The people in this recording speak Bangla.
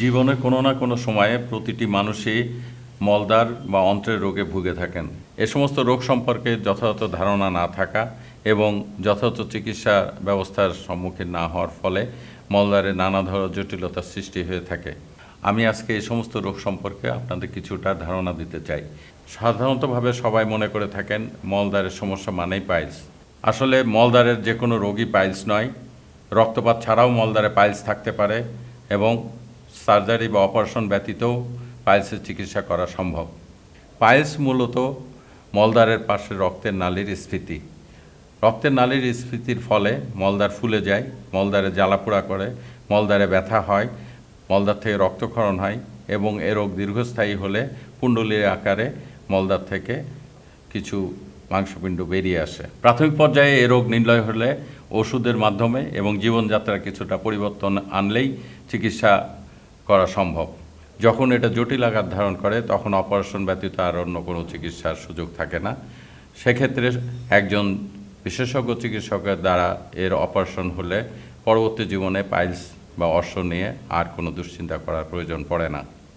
জীবনে কোনো না কোনো সময়ে প্রতিটি মানুষই মলদার বা অন্ত্রের রোগে ভুগে থাকেন। এ সমস্ত রোগ সম্পর্কে যথাযথ ধারণা না থাকা এবং যথাযথ চিকিৎসা ব্যবস্থার সম্মুখীন না হওয়ার ফলে মলদারে নানা ধরনের জটিলতার সৃষ্টি হয়ে থাকে। আমি আজকে এই সমস্ত রোগ সম্পর্কে আপনাদের কিছুটা ধারণা দিতে চাই। সাধারণতভাবে সবাই মনে করে থাকেন মলদারের সমস্যা মানেই পাইলস। আসলে মলদারের যে কোনো রোগী পাইলস নয়। রক্তপাত ছাড়াও মলদারে পাইলস থাকতে পারে এবং সার্জারি বা অপারেশন ব্যতীতও পাইলসের চিকিৎসা করা সম্ভব। পাইলস মূলত মলদারের পাশে রক্তের নালীর স্ফীতি। রক্তের নালীর স্ফীতির ফলে মলদার ফুলে যায় মলদারে জ্বালাপোড়া করে মলদারে ব্যথা হয় মলদার থেকে রক্তক্ষরণ হয় এবং এ রোগ দীর্ঘস্থায়ী হলে কুণ্ডলীর আকারে মলদার থেকে কিছু মাংসপিণ্ড বেরিয়ে আসে। প্রাথমিক পর্যায়ে এ রোগ নির্ণয় হলে ওষুধের মাধ্যমে এবং জীবনযাত্রার কিছুটা পরিবর্তন আনলেই চিকিৎসা করা সম্ভব। যখন এটা জটিল আকার ধারণ করে, তখন অপারেশন ব্যতীত আর অন্য কোনো চিকিৎসার সুযোগ থাকে না। সেক্ষেত্রে একজন বিশেষজ্ঞ চিকিৎসকের দ্বারা এর অপারেশন হলে পরবর্তী জীবনে পাইলস বা অশ্ব নিয়ে আর কোনো দুশ্চিন্তা করার প্রয়োজন পড়ে না।